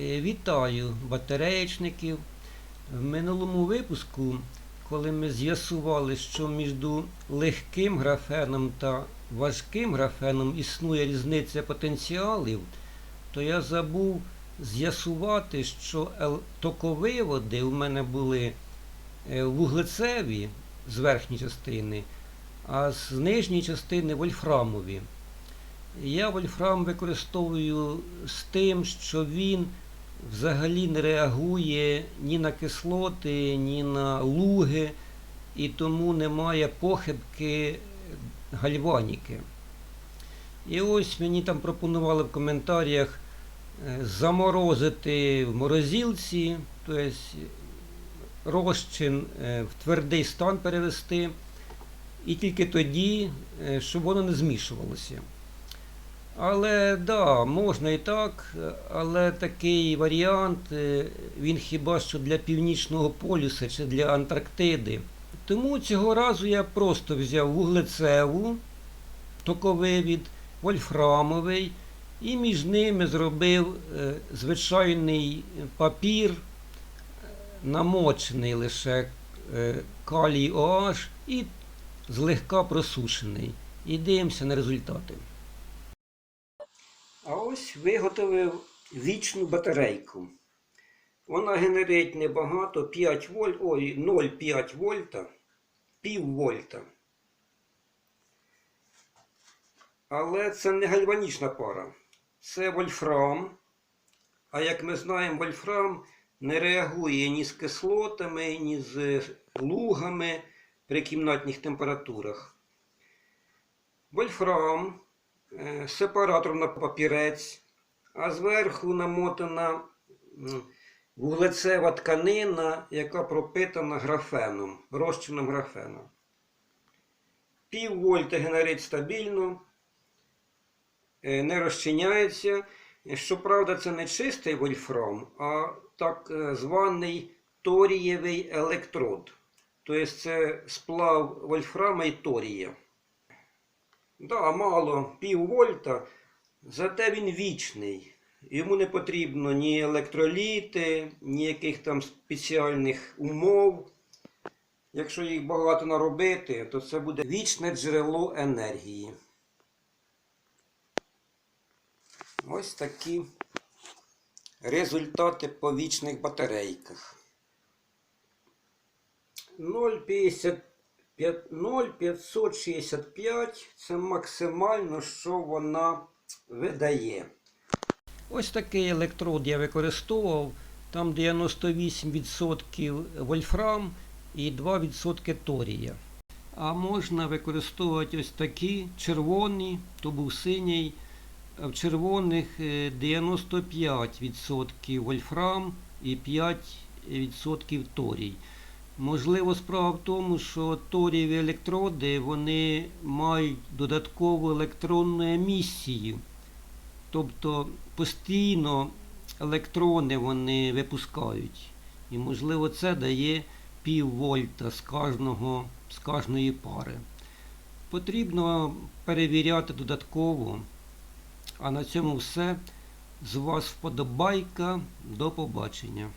Е, Вітаю батареєчників. В минулому випуску, коли ми з'ясували, що між легким графеном та важким графеном існує різниця потенціалів, то я забув з'ясувати, що токовиводи у мене були е, вуглецеві з верхньої частини, а з нижньої частини вольфрамові. Я вольфрам використовую з тим, що він взагалі не реагує ні на кислоти, ні на луги, і тому немає похибки гальваніки. І ось мені там пропонували в коментарях е, заморозити в морозилці, тобто розчин е, в твердий стан перевести, і тільки тоді, е, щоб воно не змішувалося. Але да, можна і так, але такий варіант, е, він хіба що для Північного полюса чи для Антарктиди. Тому цього разу я просто взяв вуглецеву, токовивід, вольфрамовий, і між ними зробив е, звичайний папір, намочений лише е, калій OH і злегка просушений. І дивимося на результати. А ось виготовив вічну батарейку. Вона генерить небагато 5 вольт, ой, 0,5 вольта, пів вольта. Але це не гальванічна пара. Це вольфрам. А як ми знаємо, вольфрам не реагує ні з кислотами, ні з лугами при кімнатних температурах. Вольфрам сепаратор на папірець, а зверху намотана вуглецева тканина, яка пропитана графеном, розчином графена. Пів вольта генерить стабільно, е, не розчиняється. Щоправда, це не чистий вольфрам, а так е, званий торієвий електрод. Тобто це сплав вольфрама і торія. Да, мало пів вольта, зате він вічний. Йому не потрібно ні електроліти, ніяких там спеціальних умов. Якщо їх багато наробити, то це буде вічне джерело енергії. Ось такі результати по вічних батарейках. 0,50 П'ят- 0,565 це максимально, що вона видає. Ось такий електрод я використовував. Там 98% вольфрам і 2% торія. А можна використовувати ось такі червоні, то був синій. В червоних е, 95% вольфрам і 5% торій. Можливо, справа в тому, що торієві електроди вони мають додаткову електронну емісію. Тобто постійно електрони вони випускають. І, можливо, це дає пів вольта з, кожного, з кожної пари. Потрібно перевіряти додатково. А на цьому все. З вас вподобайка. До побачення.